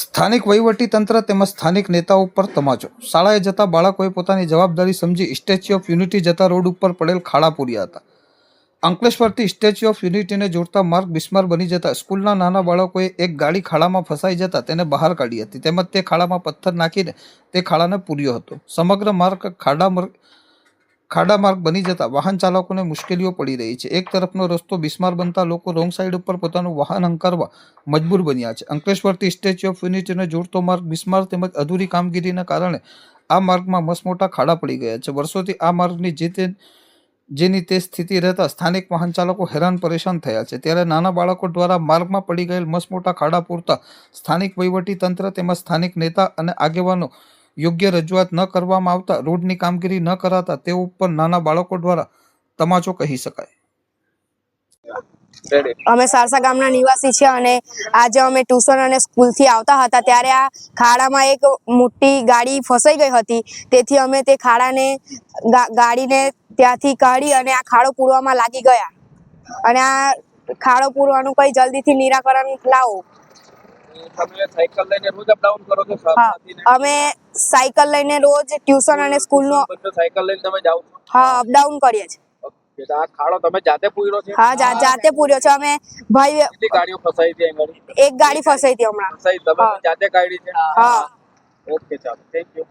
સ્થાનિક વહીવટીતંત્ર તેમજ સ્થાનિક નેતાઓ પર તમાચો. શાળાએ જતા બાળકોએ પોતાની જવાબદારી સમજી સ્ટેચ્યુ ઓફ યુનિટી જતા રોડ ઉપર પડેલ ખાડા પૂર્યા હતા. અંકલેશ્વરથી સ્ટેચ્યુ ઓફ યુનિટીને જોડતા માર્ગ બિસ્માર બની જતા સ્કૂલના નાના બાળકોએ એક ગાડી ખાડામાં ફસાઈ જતા તેને બહાર કાઢી હતી. તેમજ તે ખાડામાં પથ્થર નાખીને તે ખાડાને પૂર્યો હતો. સમગ્ર માર્ગ ખાડા ખાડા માર્ગ બની જતા વાહન ચાલકોને મુશ્કેલીઓ પડી રહી છે. એક તરફનો રસ્તો બિસ્માર બનતા લોકો રોંગ સાઈડ ઉપર પોતાનું વાહન હંકારવા મજબૂર બન્યા છે. અંકલેશ્વરથી સ્ટેચ્યુ ઓફ યુનિટીને જોડતો માર્ગ બિસ્માર તેમજ અધૂરી કામગીરીના કારણે આ માર્ગમાં મસમોટા ખાડા પડી ગયા છે. વર્ષોથી આ માર્ગની જે તે જેની તે સ્થિતિ રહેતા સ્થાનિક વાહન ચાલકો હેરાન પરેશાન થયા છે. ત્યારે નાના બાળકો દ્વારા માર્ગમાં પડી ગયેલ મસમોટા ખાડા પૂરતા સ્થાનિક વહીવટી તંત્ર તેમજ સ્થાનિક નેતા અને આગેવાનો યોગ્ય રજૂઆત ન કરવામાં આવતા, રોડની કામગીરી ન કરાતા તે ઉપર નાના બાળકો દ્વારા તમાચો કહી શકાય. અમે સારસા ગામના નિવાસી છીએ અને આજે અમે ટ્યુશન અને સ્કૂલથી આવતા હતા. ત્યારે આ ખાડામાં એક મોટી ગાડી ફસાઈ ગઈ હતી. તેથી અમે તે ખાડાને ગાડીને ત્યાંથી કાઢી અને આ ખાડો પૂરવામાં લાગી ગયા. અને આ ખાડો પૂરવાનું કઈ જલ્દીથી નિરાકરણ લાવો. તમે સાયકલ લઈને રોજ અપડાઉન કરો છો હા અમે સાયકલ લઈને રોજ ટ્યુશન અને સ્કૂલ નો સાયકલ લઈને તમે જાઓ છો? હા અપડાઉન કરીએ છીએ. આ ખાડો તમે જાતે પૂર્યો છે? હા જાતે પૂર્યો છે. અમે ભાઈ કેટલી ગાડીઓ ફસાઈ હતી એક ગાડી ફસાઈ હતી હમણાં. ફસાઈ તમે હા. જાતે કાઢી છે? હા. ઓકે ચાલો. Thank you